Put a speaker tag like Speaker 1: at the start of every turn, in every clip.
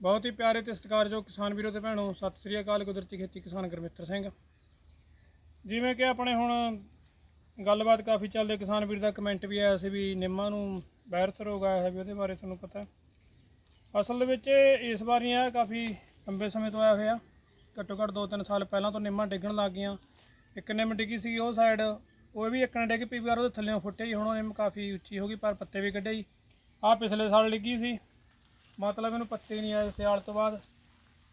Speaker 1: ਬਹੁਤ ਹੀ ਪਿਆਰੇ ਤੇ ਸਤਿਕਾਰਯੋਗ ਕਿਸਾਨ ਵੀਰੋ ਤੇ ਭੈਣੋ, ਸਤਿ ਸ੍ਰੀ ਅਕਾਲ, ਕੁਦਰਤੀ ਖੇਤੀ ਕਿਸਾਨ ਗੁਰਮਿੱਤਰ ਸਿੰਘ। ਜਿਵੇਂ ਕਿ ਆਪਣੇ ਹੁਣ ਗੱਲਬਾਤ ਕਾਫੀ ਚੱਲਦੇ ਕਿਸਾਨ ਵੀਰ ਦਾ ਕਮੈਂਟ ਵੀ ਆਇਆ ਸੀ ਵੀ ਨਿੰਮਾਂ ਨੂੰ ਵਾਇਰਸ ਰੋਗ ਆਇਆ ਹੈ ਵੀ ਉਹਦੇ ਬਾਰੇ ਤੁਹਾਨੂੰ ਪਤਾ ਅਸਲ ਦੇ ਵਿੱਚ ਇਸ ਵਾਰ ਨਹੀਂ ਕਾਫੀ ਲੰਬੇ ਸਮੇਂ ਤੋਂ ਆਇਆ ਹੋਇਆ। ਘੱਟੋ ਘੱਟ 2-3 ਸਾਲ ਪਹਿਲਾਂ ਤੋਂ ਨਿੰਮਾਂ ਡਿੱਗਣ ਲੱਗ ਗਈਆਂ। ਇੱਕ ਨਿੰਮ ਡਿੱਗੀ ਸੀ ਉਹ ਸਾਈਡ ਉਹ ਵੀ ਇੱਕ ਨੇ ਡਿੱਗ ਪਈ ਪਰ ਉਹਦੇ ਥੱਲੇੋਂ ਫੁੱਟੇ ਹੀ ਹੁਣ ਉਹ ਨਿੰਮ ਕਾਫੀ ਉੱਚੀ ਹੋ ਗਈ, ਪਰ ਪੱਤੇ ਵੀ ਕੱਢੇ ਹੀ ਆ ਪਿਛਲੇ ਸਾਲ ਡਿੱਗੀ ਸੀ। ਮਤਲਬ ਇਹਨੂੰ ਪੱਤੇ ਨਹੀਂ ਆਏ ਸਿਆਲ ਤੋਂ ਬਾਅਦ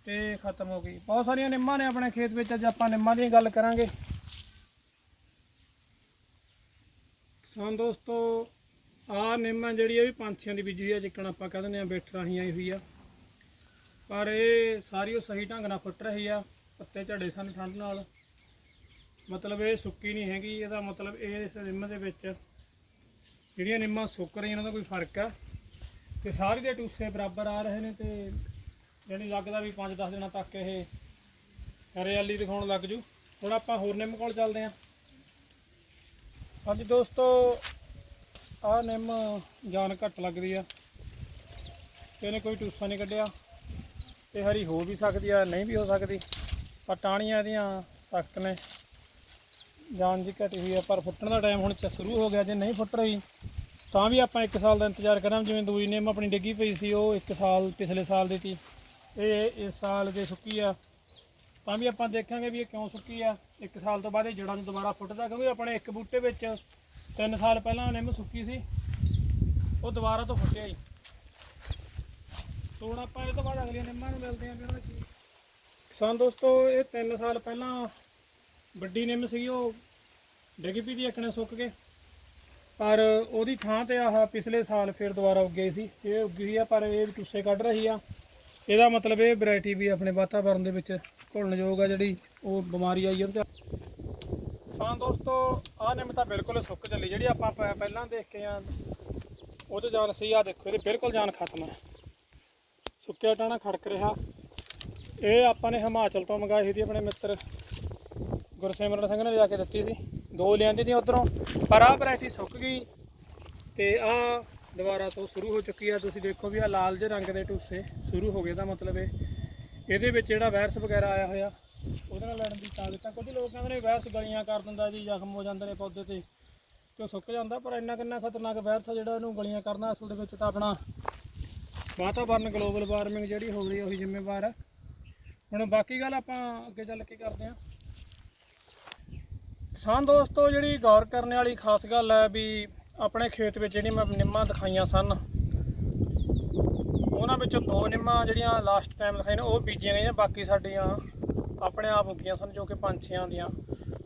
Speaker 1: ਤੇ ਖਤਮ ਹੋ ਗਈ। ਬਹੁਤ ਸਾਰੀਆਂ ਨਿੰਮਾਂ ਨੇ ਆਪਣੇ ਖੇਤ ਵਿੱਚ, ਅੱਜ ਆਪਾਂ ਨਿੰਮਾਂ ਦੀ ਗੱਲ ਕਰਾਂਗੇ। ਕਿਸਾਨ ਦੋਸਤੋ ਆ ਨਿੰਮ ਹੈ ਜਿਹੜੀ ਇਹ ਵੀ ਪੰਛੀਆਂ ਦੀ ਬੀਜੀ ਹੋਈ ਆ ਜਿੱਕਣ ਆਪਾਂ ਕਹਿ ਦਿੰਦੇ ਆ ਬੈਠ ਰਾਹੀਂ ਆਈ ਹੋਈ ਆ। ਪਰ ਇਹ ਸਾਰੀ ਉਹ ਸਹੀ ਢੰਗ ਨਾਲ ਫੁੱਟ ਰਹੀ ਆ, ਪੱਤੇ ਝੜੇ ਸਨ ਠੰਡ ਨਾਲ। ਮਤਲਬ ਇਹ ਸੁੱਕੀ ਨਹੀਂ ਹੈਗੀ, ਇਹਦਾ ਮਤਲਬ ਇਹ ਇਸ ਨਿੰਮ ਦੇ ਵਿੱਚ ਜਿਹੜੀਆਂ ਨਿੰਮਾਂ ਸੁੱਕ ਰਹੀਆਂ ਉਹਨਾਂ ਦਾ ਕੋਈ ਫ਼ਰਕ ਆ। ਤੇ ਸਾਰੇ ਦੇ ਟੂਸੇ ਬਰਾਬਰ ਆ ਰਹੇ ਨੇ ਤੇ ਜਿਹੜੀ ਲੱਗਦਾ ਵੀ 5-10 ਦਿਨਾਂ ਤੱਕ ਇਹ ਹਰਿਆਲੀ ਦਿਖਾਉਣ ਲੱਗ ਜੂ। ਹੁਣ ਆਪਾਂ ਹੋਰ ਨਿੰਮ ਕੋਲ ਚੱਲਦੇ ਆਂ ਹਾਂਜੀ ਦੋਸਤੋ, ਆਹ ਨਿੰਮ ਜਾਨ ਘੱਟ ਲੱਗਦੀ ਆ। ਤੇ ਇਹਨੇ ਕੋਈ ਟੂਸਾ ਨਹੀਂ ਕੱਢਿਆ। ਤੇ ਹਰੀ ਹੋ ਵੀ ਸਕਦੀ ਆ, ਨਹੀਂ ਵੀ ਹੋ ਸਕਦੀ। ਪਰ ਟਾਹਣੀਆਂ ਇਹਦੀਆਂ ਸਖਤ ਨੇ। ਜਾਨ ਜੀ ਘਟੀ ਹੋਈ ਆ, ਪਰ ਫੁੱਟਣ ਦਾ ਟਾਈਮ ਹੁਣ ਸ਼ੁਰੂ ਹੋ ਗਿਆ। ਜੇ ਨਹੀਂ ਫੁੱਟ ਰਹੀ ਤਾਂ ਵੀ ਆਪਾਂ 1 ਸਾਲ ਦਾ ਇੰਤਜ਼ਾਰ ਕਰਾਂ, ਜਿਵੇਂ ਦੂਜੀ ਨਿੰਮ ਆਪਣੀ ਡਿੱਗੀ ਪਈ ਸੀ, ਉਹ 1 ਸਾਲ, ਪਿਛਲੇ ਸਾਲ ਦੀ ਸੀ। ਇਹ ਇਸ ਸਾਲ ਦੇ ਸੁੱਕੀ ਆ, ਤਾਂ ਵੀ ਆਪਾਂ ਦੇਖਾਂਗੇ ਵੀ ਇਹ ਕਿਉਂ ਸੁੱਕੀ ਆ। 1 ਸਾਲ ਤੋਂ ਬਾਅਦ ਇਹ ਜੜਾਂ ਨੂੰ ਦੁਬਾਰਾ ਫੁੱਟਦਾ, ਕਿਉਂਕਿ ਆਪਣੇ ਇੱਕ ਬੂਟੇ ਵਿੱਚ 3 ਸਾਲ ਪਹਿਲਾਂ ਨਿੰਮ ਸੁੱਕੀ ਸੀ, ਉਹ ਦੁਬਾਰਾ ਤੋਂ ਫੁੱਟਿਆ ਜੀ ਹੁਣ ਆਪਾਂ ਇਹ ਤੋਂ ਬਾਅਦ ਅਗਲੀਆਂ ਨਿੰਮਾਂ ਨੂੰ ਮਿਲਦੇ ਆਂ ਵੀ ਉਹਨਾਂ ਕੀ ਕਿਸਾਨ ਦੋਸਤੋ, ਇਹ 3 ਸਾਲ ਪਹਿਲਾਂ ਵੱਡੀ ਨਿੰਮ ਸੀਗੀ, ਉਹ ਡਿੱਗ ਪਈ ਦੀ ਇੱਕਣੇ ਸੁੱਕ ਕੇ। ਪਰ ਉਹਦੀ ਥਾਂ ਤੇ ਆਹ ਪਿਛਲੇ ਸਾਲ ਫਿਰ ਦੁਬਾਰਾ ਉੱਗੇ ਸੀ। ਇਹ ਉੱਗੀ ਹੋਈ ਆ, ਪਰ ਇਹ ਵੀ ਟੁੱਸੇ ਕੱਢ ਰਹੀ ਆ। ਇਹਦਾ ਮਤਲਬ ਇਹ ਵੈਰਾਈਟੀ ਵੀ ਆਪਣੇ ਵਾਤਾਵਰਣ ਦੇ ਵਿੱਚ ਘੁਲਣਯੋਗ ਆ ਜਿਹੜੀ ਉਹ ਬਿਮਾਰੀ ਆਈ ਉਹਦੇ ਤੇ ਹਾਂ ਦੋਸਤੋ, ਆਹ ਨਿੰਮ ਤਾਂ ਬਿਲਕੁਲ ਸੁੱਕ ਚੱਲੀ। ਜਿਹੜੀ ਆਪਾਂ ਪ- ਪਹਿਲਾਂ ਦੇਖ ਕੇ ਆ, ਉਹ ਤੇ ਜਾਨ ਸਹੀ ਆ, ਦੇਖੋ ਇਹਦੇ ਬਿਲਕੁਲ ਜਾਨ ਖਤਮ ਹੈ ਸੁੱਕਿਆ ਟਾਣਾ ਖੜਕ ਰਿਹਾ। ਇਹ ਆਪਾਂ ਨੇ ਹਿਮਾਚਲ ਤੋਂ ਮੰਗਾਈ ਸੀ ਦੀ ਆਪਣੇ ਮਿੱਤਰ ਗੁਰਸਿਮਰਨ ਸਿੰਘ ਨੇ ਜਾ ਕੇ ਦਿੱਤੀ ਸੀ। ਦੋ ਲਿਆਂਦੀ ਦੀਆਂ ਉਧਰੋਂ, ਪਰ ਆਹ ਵੈਰਾਈਟੀ ਸੁੱਕ ਗਈ ਤੇ ਆਹ ਦੁਬਾਰਾ ਤੋਂ ਸ਼ੁਰੂ ਹੋ ਚੁੱਕੀ ਆ। ਤੁਸੀਂ ਦੇਖੋ ਵੀ ਆ ਲਾਲ ਜਿਹੇ ਰੰਗ ਦੇ ਟੁੱਸੇ ਸ਼ੁਰੂ ਹੋ ਗਏ ਦਾ ਮਤਲਬ ਇਹ। ਇਹਦੇ ਵਿੱਚ ਜਿਹੜਾ ਵਾਇਰਸ ਵਗੈਰਾ ਆਇਆ ਹੋਇਆ, ਉਹਦੇ ਨਾਲ ਲੜਨ ਦੀ ਤਾਕਤ ਆ। ਕੁਝ ਲੋਕ ਕਹਿੰਦੇ ਨੇ ਵਾਇਰਸ ਗਲੀਆਂ ਕਰ ਦਿੰਦਾ ਜੀ, ਜ਼ਖਮ ਹੋ ਜਾਂਦੇ ਨੇ ਪੌਦੇ ਤੇ ਤੇ ਉਹ ਸੁੱਕ ਜਾਂਦਾ, ਪਰ ਇੰਨਾ ਕਿੰਨਾ ਖਤਰਨਾਕ ਵਾਇਰਸ ਆ ਜਿਹੜਾ ਇਹਨੂੰ ਗਲੀਆਂ ਕਰਨਾ ਅਸਲ ਦੇ ਵਿੱਚ ਤਾਂ ਆਪਣਾ ਵਾਤਾਵਰਨ ਗਲੋਬਲ ਵਾਰਮਿੰਗ ਜਿਹੜੀ ਹੋ ਰਹੀ ਹੈ ਉਹੀ ਜ਼ਿੰਮੇਵਾਰ ਆ। ਹੁਣ ਬਾਕੀ ਗੱਲ ਆਪਾਂ ਅੱਗੇ ਚੱਲ ਕੇ ਕਰਦੇ ਹਾਂ ਕਿਸਾਨ ਦੋਸਤੋ, ਜਿਹੜੀ ਗੌਰ ਕਰਨ ਵਾਲੀ ਖਾਸ ਗੱਲ ਹੈ ਵੀ ਆਪਣੇ ਖੇਤ ਵਿੱਚ ਜਿਹੜੀ ਮੈਂ ਨਿੰਮਾਂ ਦਿਖਾਈਆਂ ਸਨ, ਉਹਨਾਂ ਵਿੱਚੋਂ ਦੋ ਨਿੰਮਾਂ ਜਿਹੜੀਆਂ ਲਾਸਟ ਟਾਈਮ ਦਿਖਾਈਆਂ ਨੇ, ਉਹ ਬੀਜੀਆਂ ਗਈਆਂ, ਬਾਕੀ ਸਾਡੀਆਂ ਆਪਣੇ ਆਪ ਉੱਗੀਆਂ ਸਨ, ਜੋ ਕਿ ਪੰਛੀਆਂ ਦੀਆਂ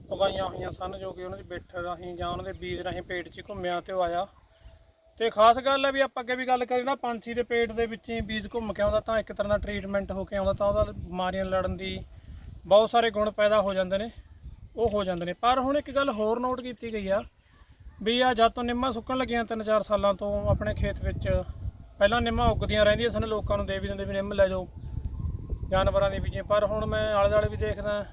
Speaker 1: ਉਗਾਈਆਂ ਹੋਈਆਂ ਸਨ, ਜੋ ਕਿ ਉਹਨਾਂ ਦੀ ਬਿੱਠ ਰਾਹੀਂ ਜਾਂ ਉਹਨਾਂ ਦੇ ਬੀਜ ਰਾਹੀਂ ਪੇਟ 'ਚ ਘੁੰਮਿਆ ਤੇ ਉਹ ਆਇਆ। ਤੇ ਖਾਸ ਗੱਲ ਹੈ ਵੀ ਆਪਾਂ ਅੱਗੇ ਵੀ ਗੱਲ ਕਰੀ ਨਾ, ਪੰਛੀ ਦੇ ਪੇਟ ਦੇ ਵਿੱਚ ਹੀ ਬੀਜ ਘੁੰਮ ਕੇ ਆਉਂਦਾ ਤਾਂ ਇੱਕ ਤਰ੍ਹਾਂ ਦਾ ਟ੍ਰੀਟਮੈਂਟ ਹੋ ਕੇ ਆਉਂਦਾ, ਤਾਂ ਉਹਦਾ ਬਿਮਾਰੀਆਂ ਲੜਨ ਦੀ ਬਹੁਤ ਸਾਰੇ ਗੁਣ ਪੈਦਾ ਹੋ ਜਾਂਦੇ ਨੇ। ਉਹ ਹੋ ਜਾਂਦੇ ਨੇ। ਪਰ ਹੁਣ ਇੱਕ ਗੱਲ ਹੋਰ ਨੋਟ ਕੀਤੀ ਗਈ ਆ ਵੀ ਆ ਜਦ ਤੋਂ ਨਿੰਮਾਂ ਸੁੱਕਣ ਲੱਗੀਆਂ ਤਿੰਨ ਚਾਰ ਸਾਲਾਂ ਤੋਂ ਆਪਣੇ ਖੇਤ ਵਿੱਚ, ਪਹਿਲਾਂ ਨਿੰਮਾਂ ਉੱਗਦੀਆਂ ਰਹਿੰਦੀਆਂ ਸਨ, ਲੋਕਾਂ ਨੂੰ ਦੇ ਵੀ ਦਿੰਦੇ ਵੀ ਨਿੰਮ ਲੈ ਜਾਓ, ਜਾਨਵਰਾਂ ਦੀ ਬੀਜੇ ਪਰ ਹੁਣ ਮੈਂ ਆਲੇ ਦੁਆਲੇ ਵੀ ਦੇਖਦਾ,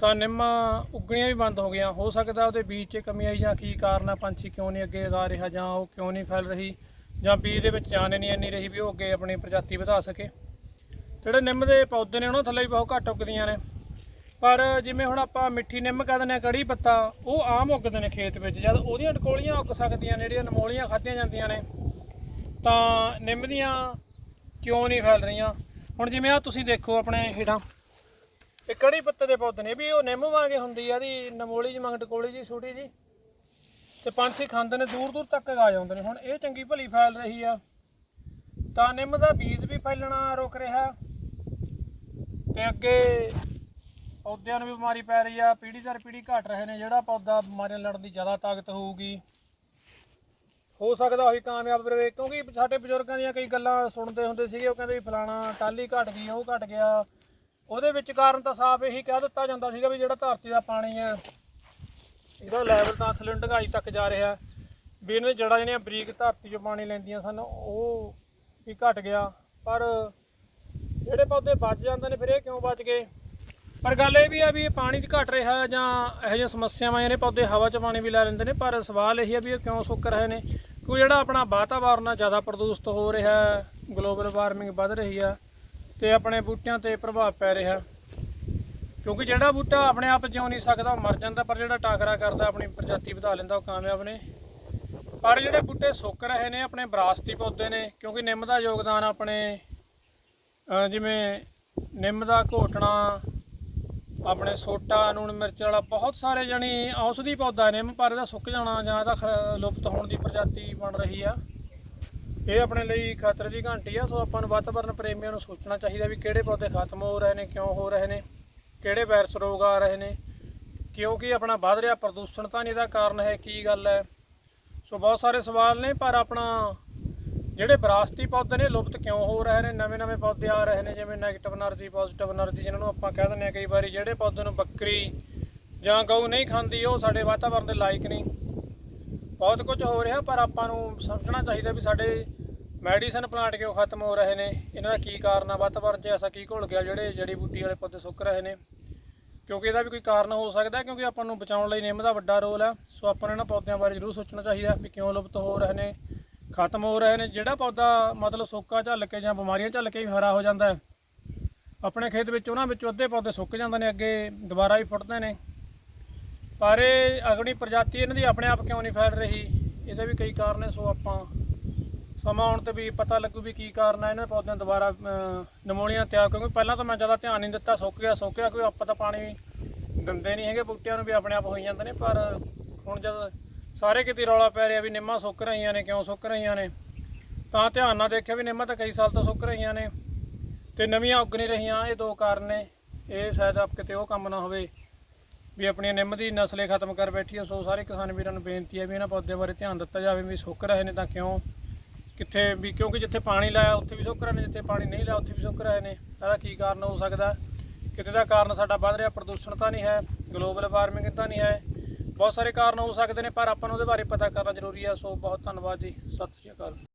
Speaker 1: ਤਾਂ ਨਿੰਮਾਂ ਉੱਗਣੀਆਂ ਵੀ ਬੰਦ ਹੋ ਗਈਆਂ। ਹੋ ਸਕਦਾ ਉਹਦੇ ਬੀਜ 'ਚ ਕਮੀ ਆਈ ਜਾਂ ਕੀ ਕਾਰਨ ਆ, ਪੰਛੀ ਕਿਉਂ ਨਹੀਂ ਅੱਗੇ ਉਗਾ ਰਿਹਾ ਜਾਂ ਉਹ ਕਿਉਂ ਨਹੀਂ ਫੈਲ ਰਹੀ, ਜਾਂ ਬੀਜ ਦੇ ਵਿੱਚ ਜਾਨ ਨਹੀਂ ਇੰਨੀ ਰਹੀ ਵੀ ਉਹ ਅੱਗੇ ਆਪਣੀ ਪ੍ਰਜਾਤੀ ਵਧਾ ਸਕੇ। ਜਿਹੜੇ ਨਿੰਮ ਦੇ ਪੌਦੇ ਨੇ ਉਹਨਾਂ ਥੱਲੇ ਵੀ ਬਹੁਤ ਘੱਟ ਉੱਗਦੀਆਂ ਨੇ। ਪਰ ਜਿਵੇਂ ਹੁਣ ਆਪਾਂ ਮਿੱਠੀ ਨਿੰਮ ਕਹਿੰਦੇ ਨੇ ਕੜੀ ਪੱਤਾ, ਉਹ ਆਮ ਉੱਗਦੇ ਨੇ ਖੇਤ ਵਿੱਚ। ਜਦ ਉਹਦੀਆਂ ਟਕੋਲੀਆਂ ਉੱਗ ਸਕਦੀਆਂ ਨੇ, ਜਿਹੜੀਆਂ ਨਮੋਲੀਆਂ ਖਾਧੀਆਂ ਜਾਂਦੀਆਂ ਨੇ, ਤਾਂ ਨਿੰਮ ਦੀਆਂ ਕਿਉਂ ਨਹੀਂ ਫੈਲ ਰਹੀਆਂ? ਹੁਣ ਜਿਵੇਂ ਆ ਤੁਸੀਂ ਦੇਖੋ ਆਪਣੇ ਹੇਠਾਂ, ਇਹ ਕੜੀ ਪੱਤੇ ਦੇ ਪੌਦੇ ਨੇ, ਵੀ ਉਹ ਨਿੰਮ ਵਾਂਗੇ ਹੁੰਦੀ ਆ, ਇਹਦੀ ਨਮੋਲੀ ਜੀ ਮੰਗ ਟਕੋਲੀ ਜੀ ਛੋਟੀ ਜੀ ਤੇ ਪੰਛੀ ਖਾਂਦੇ ਨੇ, ਦੂਰ ਦੂਰ ਤੱਕ ਆ ਜਾਂਦੇ ਨੇ। ਹੁਣ ਇਹ ਚੰਗੀ ਭਲੀ ਫੈਲ ਰਹੀ ਆ। ਤਾਂ ਨਿੰਮ ਦਾ ਬੀਜ ਵੀ ਫੈਲਣਾ ਰੁਕ ਰਿਹਾ। ਤੇ ਅੱਗੇ ਪੌਦਿਆਂ ਨੂੰ ਵੀ ਬਿਮਾਰੀ ਪੈ ਰਹੀ ਆ, ਪੀੜ੍ਹੀ ਦਰ ਪੀੜ੍ਹੀ ਘਟ ਰਹੇ ਨੇ, ਜਿਹੜਾ ਪੌਦਾ ਬਿਮਾਰੀਆਂ ਲੜਨ ਦੀ ਜ਼ਿਆਦਾ ਤਾਕਤ ਹੋਊਗੀ। ਹੋ ਸਕਦਾ ਉਹੀ ਕਾਮਯਾਬ ਰਹੇ, ਕਿਉਂਕਿ ਸਾਡੇ ਬਜ਼ੁਰਗਾਂ ਦੀਆਂ ਕਈ ਗੱਲਾਂ ਸੁਣਦੇ ਹੁੰਦੇ ਸੀਗੇ, ਉਹ ਕਹਿੰਦੇ ਵੀ ਫਲਾਣਾ ਟਾਲੀ ਘਟ ਗਈ, ਉਹ ਘਟ ਗਿਆ। ਉਹਦੇ ਵਿੱਚ ਕਾਰਨ ਤਾਂ ਸਾਫ਼ ਇਹੀ ਕਹਿ ਦਿੱਤਾ ਜਾਂਦਾ ਸੀਗਾ ਵੀ ਜਿਹੜਾ ਧਰਤੀ ਦਾ ਪਾਣੀ ਹੈ ਇਹਦਾ ਲੈਵਲ ਤਾਂ ਥੱਲੇ ਡੰਗਾਈ ਤੱਕ ਜਾ ਰਿਹਾ। ਵੀ ਇਹਨਾਂ ਦੀ ਜਿਹੜੀਆਂ ਬਰੀਕ ਧਰਤੀ 'ਚੋਂ ਪਾਣੀ ਲੈਂਦੀਆਂ ਸਨ, ਉਹ ਵੀ ਘਟ ਗਿਆ। ਪਰ ਜਿਹੜੇ ਪੌਦੇ ਬਚ ਜਾਂਦੇ ਨੇ, ਫਿਰ ਇਹ ਕਿਉਂ ਬਚ ਗਏ? ਪਰ ਗੱਲ ਇਹ ਵੀ ਆ ਵੀ ਇਹ ਪਾਣੀ 'ਚ ਘਟ ਰਿਹਾ ਜਾਂ ਇਹੋ ਜਿਹੀਆਂ ਸਮੱਸਿਆਵਾਂ ਨੇ ਪੌਦੇ ਹਵਾ 'ਚ ਪਾਣੀ ਵੀ ਲੈ ਲੈਂਦੇ ਨੇ, ਪਰ ਸਵਾਲ ਇਹ ਹੈ ਵੀ ਇਹ ਕਿਉਂ ਸੁੱਕ ਰਹੇ ਨੇ? ਕਿਉਂ ਜਿਹੜਾ ਆਪਣਾ ਵਾਤਾਵਰਨ ਆ ਜ਼ਿਆਦਾ ਪ੍ਰਦੂਸ਼ਿਤ ਹੋ ਰਿਹਾ ਗਲੋਬਲ ਵਾਰਮਿੰਗ ਵੱਧ ਰਹੀ ਆ ਤੇ ਆਪਣੇ ਬੂਟਿਆਂ ਤੇ ਪ੍ਰਭਾਵ ਪੈ ਰਿਹਾ। ਕਿਉਂਕਿ ਜਿਹੜਾ ਬੂਟਾ ਆਪਣੇ ਆਪ ਜਿਉ ਨਹੀਂ ਸਕਦਾ, ਉਹ ਮਰ ਜਾਂਦਾ, ਪਰ ਜਿਹੜਾ ਟਾਕਰਾ ਕਰਦਾ, ਆਪਣੀ ਪ੍ਰਜਾਤੀ ਵਧਾ ਲੈਂਦਾ, ਉਹ ਕਾਮਯਾਬ ਨੇ। ਪਰ ਜਿਹੜੇ ਬੂਟੇ ਸੁੱਕ ਰਹੇ ਨੇ, ਆਪਣੇ ਵਿਰਾਸਤੀ ਪੌਦੇ ਨੇ, ਕਿਉਂਕਿ ਨਿੰਮ ਦਾ ਯੋਗਦਾਨ ਆਪਣੇ ਜਿਵੇਂ ਨਿੰਮ ਦਾ ਘੋਟਣਾ ਆਪਣੇ ਸੋਟਾ ਨੂਣ ਮਿਰਚ ਵਾਲਾ ਬਹੁਤ ਸਾਰੇ ਜਣੀ ਔਸ਼ਧੀ ਪੌਦਾ ਨੇ ਪਰ ਇਹਦਾ ਸੁੱਕ ਜਾਣਾ ਜਾਂ ਇਹਦਾ ਖ- ਲੁਪਤ ਹੋਣ ਦੀ ਪ੍ਰਜਾਤੀ ਬਣ ਰਹੀ ਆ। ਇਹ ਆਪਣੇ ਲਈ ਖਤਰੇ ਦੀ ਘੰਟੀ ਆ, ਸੋ ਆਪਾਂ ਨੂੰ ਵਾਤਾਵਰਣ ਪ੍ਰੇਮੀਆਂ ਨੂੰ ਸੋਚਣਾ ਚਾਹੀਦਾ ਵੀ ਕਿਹੜੇ ਪੌਦੇ ਖਤਮ ਹੋ ਰਹੇ ਨੇ, ਕਿਉਂ ਹੋ ਰਹੇ ਨੇ, ਕਿਹੜੇ ਵਾਇਰਸ ਰੋਗ ਆ ਰਹੇ ਨੇ, ਕਿਉਂਕਿ ਆਪਣਾ ਵੱਧ ਰਿਹਾ ਪ੍ਰਦੂਸ਼ਣ ਤਾਂ ਨਹੀਂ ਇਹਦਾ ਕਾਰਨ ਹੈ, ਕੀ ਗੱਲ ਹੈ? ਸੋ ਬਹੁਤ ਸਾਰੇ ਸਵਾਲ ਨੇ, ਪਰ ਆਪਣਾ ਜਿਹੜੇ ਵਿਰਾਸਤੀ ਪੌਦੇ ਨੇ ਲੁਪਤ ਕਿਉਂ ਹੋ ਰਹੇ ਨੇ? ਨਵੇਂ-ਨਵੇਂ ਪੌਦੇ ਆ ਰਹੇ ਨੇ, ਜਿਵੇਂ 네ਗੇਟਿਵ એનર્ਜੀ ਪੋਜ਼ਿਟਿਵ એનર્ਜੀ ਜਿਹਨਾਂ ਨੂੰ ਆਪਾਂ ਕਹਿ ਦਿੰਦੇ ਆ ਕਈ ਵਾਰੀ, ਜਿਹੜੇ ਪੌਦੇ ਨੂੰ ਬੱਕਰੀ ਜਾਂ ਗਊ ਨਹੀਂ ਖਾਂਦੀ, ਉਹ ਸਾਡੇ ਵਾਤਾਵਰਨ ਦੇ ਲਾਇਕ ਨਹੀਂ। ਬਹੁਤ ਕੁਝ ਹੋ ਰਿਹਾ, ਪਰ ਆਪਾਂ ਨੂੰ ਸਮਝਣਾ ਚਾਹੀਦਾ ਵੀ ਸਾਡੇ ਮੈਡੀਸਨ ਪਲਾਂਟ ਕਿਉਂ ਖਤਮ ਹੋ ਰਹੇ ਨੇ? ਇਹਨਾਂ ਦਾ ਕੀ ਕਾਰਨ ਆ? ਵਾਤਾਵਰਨ 'ਚ ਐਸਾ ਕੀ ਘੁਲ ਗਿਆ ਜਿਹੜੇ ਜੜੀ ਬੂਟੀ ਵਾਲੇ ਪੌਦੇ ਸੁੱਕ ਰਹੇ ਨੇ? ਕਿਉਂਕਿ ਇਹਦਾ ਵੀ ਕੋਈ ਕਾਰਨ ਹੋ ਸਕਦਾ, ਕਿਉਂਕਿ ਆਪਾਂ ਨੂੰ ਬਚਾਉਣ ਲਈ ਨਿੰਮ ਦਾ ਵੱਡਾ ਰੋਲ ਆ। ਸੋ ਆਪਾਂ ਨੂੰ ਇਹਨਾਂ ਪੌਦਿਆਂ ਬਾਰੇ ਜ਼ਰੂਰ ਸੋਚਣਾ ਚਾਹੀਦਾ ਵੀ ਕਿਉਂ ਲੁਪਤ ਹੋ ਰਹੇ ਨੇ? ਖਤਮ ਹੋ ਰਹੇ ਨੇ। ਜਿਹੜਾ ਪੌਦਾ ਮਤਲਬ ਸੋਕਾ ਝੱਲ ਕੇ ਜਾਂ ਬਿਮਾਰੀਆਂ ਝੱਲ ਕੇ ਵੀ ਹਰਾ ਹੋ ਜਾਂਦਾ ਹੈ, ਆਪਣੇ ਖੇਤ ਵਿੱਚ ਉਹਨਾਂ ਵਿੱਚੋਂ ਅੱਧੇ ਪੌਦੇ ਸੁੱਕ ਜਾਂਦੇ ਨੇ, ਅੱਗੇ ਦੁਬਾਰਾ ਵੀ ਫੁੱਟਦੇ ਨੇ। ਪਰ ਇਹ ਅਗਣੀ ਪ੍ਰਜਾਤੀ ਇਹਨਾਂ ਦੀ ਆਪਣੇ ਆਪ ਕਿਉਂ ਨਹੀਂ ਫੈਲ ਰਹੀ? ਇਹਦੇ ਵੀ ਕਈ ਕਾਰਨ ਨੇ, ਸੋ ਆਪਾਂ ਸਮਾਂ ਆਉਣ ਤੇ ਵੀ ਪਤਾ ਲੱਗੂ ਵੀ ਕੀ ਕਾਰਨ ਹੈ ਇਹਨਾਂ ਪੌਦਿਆਂ ਦੁਬਾਰਾ ਨਮੋਨੀਆ ਤਿਆਰ ਕਿਉਂਕਿ ਪਹਿਲਾਂ ਤਾਂ ਮੈਂ ਜ਼ਿਆਦਾ ਧਿਆਨ ਨਹੀਂ ਦਿੱਤਾ, ਸੁੱਕ ਗਿਆ ਸੁੱਕ ਗਿਆ, ਕੋਈ ਆਪਾਂ ਤਾਂ ਪਾਣੀ ਦਿੰਦੇ ਨਹੀਂ ਹੈਗੇ, ਬੂਟਿਆਂ ਨੂੰ ਵੀ ਆਪਣੇ ਆਪ ਹੋਈ ਜਾਂਦੇ ਨੇ, ਪਰ ਹੁਣ ਜਦ ਸਾਰੇ ਕਿਤੇ ਰੌਲਾ ਪੈ ਰਿਹਾ ਵੀ ਨਿੰਮਾਂ ਸੁੱਕ ਰਹੀਆਂ ਨੇ, ਕਿਉਂ ਸੁੱਕ ਰਹੀਆਂ ਨੇ? ਤਾਂ ਧਿਆਨ ਨਾਲ ਦੇਖਿਆ ਵੀ ਨਿੰਮਾ ਤਾਂ ਕਈ ਸਾਲ ਤੋਂ ਸੁੱਕ ਰਹੀਆਂ ਨੇ ਤੇ ਨਵੀਆਂ ਉੱਗ ਨਹੀਂ ਰਹੀਆਂ। ਇਹ ਦੋ ਕਾਰਨ ਨੇ। ਇਹ ਸ਼ਾਇਦ ਆਪ ਕਿਤੇ ਉਹ ਕੰਮ ਨਾ ਹੋਵੇ ਵੀ ਆਪਣੀਆਂ ਨਿੰਮ ਦੀ ਨਸਲੇ ਖਤਮ ਕਰ ਬੈਠੀ ਆ। ਸੋ ਸਾਰੇ ਕਿਸਾਨ ਵੀਰਾਂ ਨੂੰ ਬੇਨਤੀ ਹੈ ਵੀ ਇਹਨਾਂ ਪੌਦਿਆਂ ਬਾਰੇ ਧਿਆਨ ਦਿੱਤਾ ਜਾਵੇ ਵੀ ਸੁੱਕ ਰਹੇ ਨੇ ਤਾਂ ਕਿਉਂ? ਕਿੱਥੇ ਵੀ ਕਿਉਂਕਿ ਜਿੱਥੇ ਪਾਣੀ ਲਾਇਆ, ਉੱਥੇ ਵੀ ਸੁੱਕ ਰਹੇ ਨੇ। ਜਿੱਥੇ ਪਾਣੀ ਨਹੀਂ ਲਾਇਆ, ਉੱਥੇ ਵੀ ਸੁੱਕ ਰਹੇ ਨੇ। ਇਹਦਾ ਕੀ ਕਾਰਨ ਹੋ ਸਕਦਾ? ਕਿਤੇ ਦਾ ਕਾਰਨ ਸਾਡਾ ਵੱਧ ਰਿਹਾ, ਪ੍ਰਦੂਸ਼ਣ ਤਾਂ ਨਹੀਂ ਹੈ, ਗਲੋਬਲ ਵਾਰਮਿੰਗ ਤਾਂ ਨਹੀਂ ਹੈ। ਬਹੁਤ ਸਾਰੇ ਕਾਰਨ ਹੋ ਸਕਦੇ ਨੇ, ਪਰ ਆਪਾਂ ਨੂੰ ਉਹਦੇ ਬਾਰੇ ਪਤਾ ਕਰਨਾ ਜ਼ਰੂਰੀ ਹੈ ਸੋ ਬਹੁਤ ਧੰਨਵਾਦ ਜੀ। ਸਤਿ ਸ਼੍ਰੀ ਅਕਾਲ।